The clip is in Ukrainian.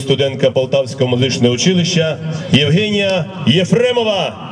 студентка Полтавського музичного училища Євгенія Єфремова.